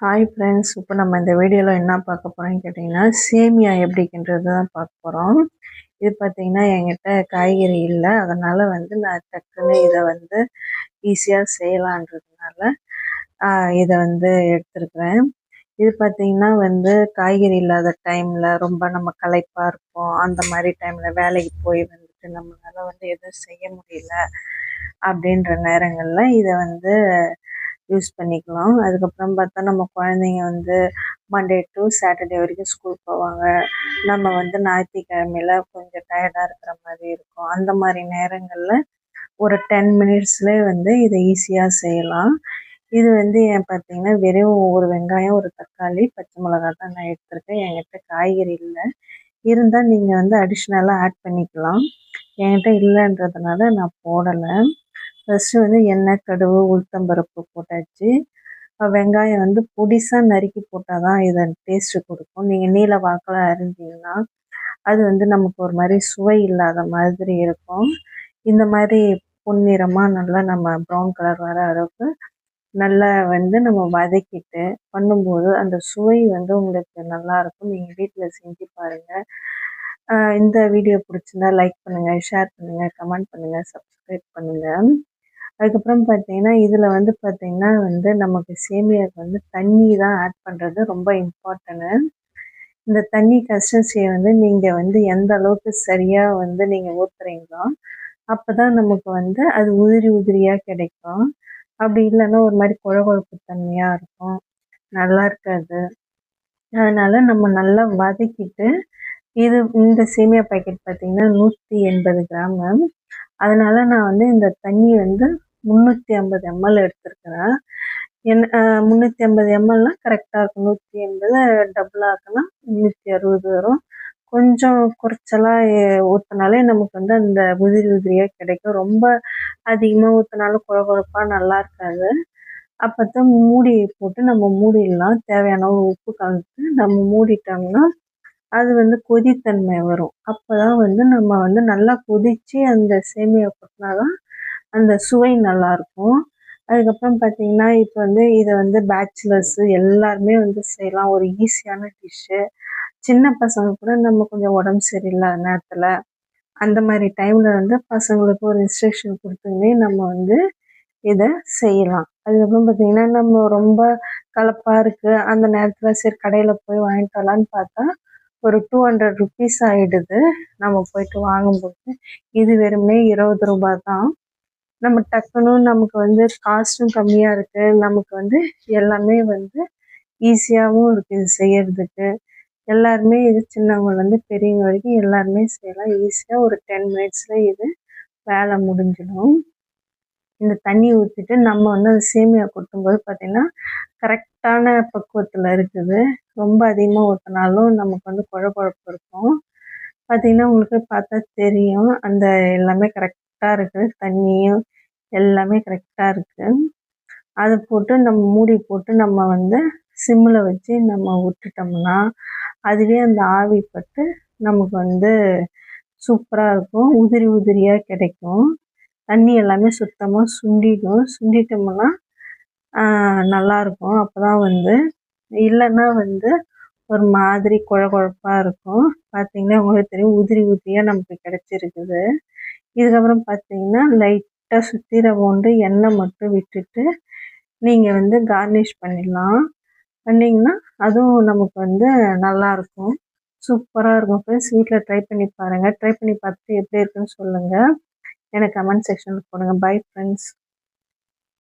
Hi friends இப்போ நம்ம இந்த வீடியோவில் என்ன பார்க்க போகிறோம்னு கேட்டிங்கன்னா சேமியா எப்படிக்கின்றது தான் பார்க்க போகிறோம் இது பார்த்திங்கன்னா என்கிட்ட காய்கறி இல்லை. அதனால் வந்து நான் டக்குன்னு இதை வந்து ஈஸியாக செய்யலான்றதுனால இதை வந்து எடுத்துருக்குறேன். இது பார்த்திங்கன்னா வந்து காய்கறி இல்லாத டைமில் ரொம்ப நம்ம களைப்பாக இருப்போம். அந்த மாதிரி டைமில் வேலைக்கு போய் வந்துட்டு நம்மளால் வந்து எதுவும் செய்ய முடியல. அப்படின்ற நேரங்களில் இதை வந்து யூஸ் பண்ணிக்கலாம். அதுக்கப்புறம் பார்த்தா நம்ம குழந்தைங்க வந்து மண்டே டு சாட்டர்டே வரைக்கும் ஸ்கூல் போவாங்க. நம்ம வந்து ஞாயிற்றுக்கிழமையில கொஞ்சம் டயர்டாக இருக்கிற மாதிரி இருக்கும். அந்த மாதிரி நேரங்களில் ஒரு டென் மினிட்ஸ்லேயே வந்து இதை ஈஸியாக செய்யலாம். இது வந்து ஏன் பார்த்தீங்கன்னா வெறும் ஒரு வெங்காயம் ஒரு தக்காளி பச்சை மிளகா தான் நான் எடுத்திருக்கேன். என்கிட்ட காய்கறி இல்லை. இருந்தால் நீங்கள் வந்து அடிஷ்னலாக ஆட் பண்ணிக்கலாம். என்கிட்ட இல்லைன்றதுனால நான் போடலை. ஃபஸ்ட்டு வந்து எண்ணெய் கடுகு உளுத்தம்பருப்பு போட்டாச்சு. வெங்காயம் வந்து பொடிசாக நறுக்கி போட்டால் தான் இதை டேஸ்ட்டு கொடுக்கும். நீங்கள் நீல வாக்கில் அரிஞ்சிங்கன்னா அது வந்து நமக்கு ஒரு மாதிரி சுவை இல்லாத மாதிரி இருக்கும். இந்த மாதிரி பொன்னிறமாக நல்லா நம்ம ப்ரௌன் கலர் வர அளவுக்கு நல்லா வந்து நம்ம வதக்கிட்டு பண்ணும்போது அந்த சுவை வந்து உங்களுக்கு நல்லாயிருக்கும் நீங்கள் வீட்டில் செஞ்சு பாருங்கள் இந்த வீடியோ பிடிச்சிருந்தா லைக் பண்ணுங்கள் ஷேர் பண்ணுங்கள் கமெண்ட் பண்ணுங்கள் சப்ஸ்கிரைப் பண்ணுங்கள் அதுக்கப்புறம் பார்த்தீங்கன்னா இதில் வந்து பார்த்தீங்கன்னா வந்து நமக்கு சேமியாவுக்கு வந்து தண்ணி தான் ஆட் பண்ணுறது ரொம்ப இம்பார்ட்டன்ட்டு இந்த தண்ணி கன்சிஸ்டன்சியை வந்து நீங்கள் வந்து எந்த அளவுக்கு சரியாக வந்து நீங்கள் ஊற்றுறீங்களோ அப்போ தான் நமக்கு வந்து அது உதிரி உதிரியாக கிடைக்கும். அப்படி இல்லைன்னா ஒரு மாதிரி குழ குழப்பு தன்மையாக இருக்கும். நல்லா இருக்காது. அதனால் நம்ம நல்லா வதக்கிட்டு இது இந்த சேமியா பாக்கெட் பார்த்திங்கன்னா நூற்றி எண்பது கிராமு. அதனால் நான் வந்து இந்த தண்ணி வந்து முந்நூற்றி ஐம்பது எம்எல் எடுத்துருக்கிறேன். என் முந்நூற்றி ஐம்பது எம்எல்னால் கரெக்டாக இருக்கும். நூற்றி எண்பது டபுள் இருக்குன்னா முந்நூற்றி அறுபது வரும். கொஞ்சம் குறைச்சலாக ஊற்றினாலே நமக்கு வந்து அந்த உதிரி உதிரியாக கிடைக்கும். ரொம்ப அதிகமாக ஊற்றினாலும் குழ குழப்பாக நல்லா இருக்காது. அப்போ தான் மூடி போட்டு நம்ம மூடிடலாம். தேவையான ஒரு உப்பு கலந்து நம்ம மூடிட்டோம்னா அது வந்து கொதித்தன்மை வரும். அப்போ தான் வந்து நம்ம வந்து நல்லா கொதித்து அந்த சேமியா கொட்டினா தான் அந்த சுவை நல்லாயிருக்கும் அதுக்கப்புறம் பார்த்திங்கன்னா இப்போ வந்து இதை வந்து பேச்சுலர்ஸு எல்லாருமே வந்து செய்யலாம். ஒரு ஈஸியான டிஷ்ஷு சின்ன பசங்க கூட நம்ம கொஞ்சம் உடம்பு சரியில்லாத நேரத்தில் அந்த மாதிரி டைமில் வந்து பசங்களுக்கு ஒரு இன்ஸ்ட்ரக்ஷன் கொடுத்துமே நம்ம வந்து இதை செய்யலாம். அதுக்கப்புறம் பார்த்திங்கன்னா நம்ம ரொம்ப கலப்பாக இருக்குது அந்த நேரத்தில் சரி கடையில் போய் வாங்கிட்டு வரலான்னு பார்த்தா ஒரு டூ ஹண்ட்ரட் ருபீஸ் ஆகிடுது நம்ம போயிட்டு வாங்கும்போது. இது வெறுமே இருபது ரூபா தான். நம்ம டக்குன்னு நமக்கு வந்து காஸ்ட்டும் கம்மியாக இருக்குது நமக்கு வந்து எல்லாமே வந்து ஈஸியாகவும் இருக்குது இது செய்யறதுக்கு. எல்லாருமே இது சின்னவங்கலேருந்து பெரியவங்க வரைக்கும் எல்லாருமே செய்யலாம். ஈஸியாக ஒரு டென் மினிட்ஸில் இது வேலை முடிஞ்சிடும். இந்த தண்ணி ஊற்றிட்டு நம்ம வந்து அது சேமியா கொட்டும்போது பார்த்திங்கன்னா கரெக்டான பக்குவத்தில் இருக்குது. ரொம்ப அதிகமாக ஊற்றினாலும் நமக்கு வந்து குழ குழப்பு இருக்கும். பார்த்திங்கன்னா உங்களுக்கு பார்த்தா தெரியும். அந்த எல்லாமே கரெக்டாக இருக்குது தண்ணியும் எல்லாமே கரெக்டாக இருக்குது அதை போட்டு நம்ம மூடி போட்டு நம்ம வந்து சிம்மில் வச்சு நம்ம விட்டுட்டோம்னா அதுவே அந்த ஆவி பட்டு நமக்கு வந்து சூப்பராக இருக்கும். உதிரி உதிரியாக கிடைக்கும். தண்ணி எல்லாமே சுத்தமாக சுண்டிடும். சுண்டிட்டோம்னா நல்லாயிருக்கும் அப்போ தான் வந்து இல்லைன்னா வந்து ஒரு மாதிரி குழ குழப்பாக இருக்கும். பார்த்திங்கன்னா உங்களுக்கு தெரியும் உதிரி உதிரியாக நமக்கு கிடச்சிருக்குது. இதுக்கப்புறம் பார்த்தீங்கன்னா லைட்டாக சுற்றிர ரவுண்டு எண்ணெய் மட்டும் விட்டுட்டு நீங்கள் வந்து கார்னிஷ் பண்ணிடலாம். பண்ணிங்கன்னா அதுவும் நமக்கு வந்து நல்லாயிருக்கும் சூப்பராக இருக்கும் ஃப்ரெண்ட்ஸ் வீட்டில் ட்ரை பண்ணி பாருங்கள் ட்ரை பண்ணி பார்த்துட்டு எப்படி இருக்குன்னு சொல்லுங்கள் எனக்கு கமெண்ட் செக்ஷனில் போடுங்க. Bye friends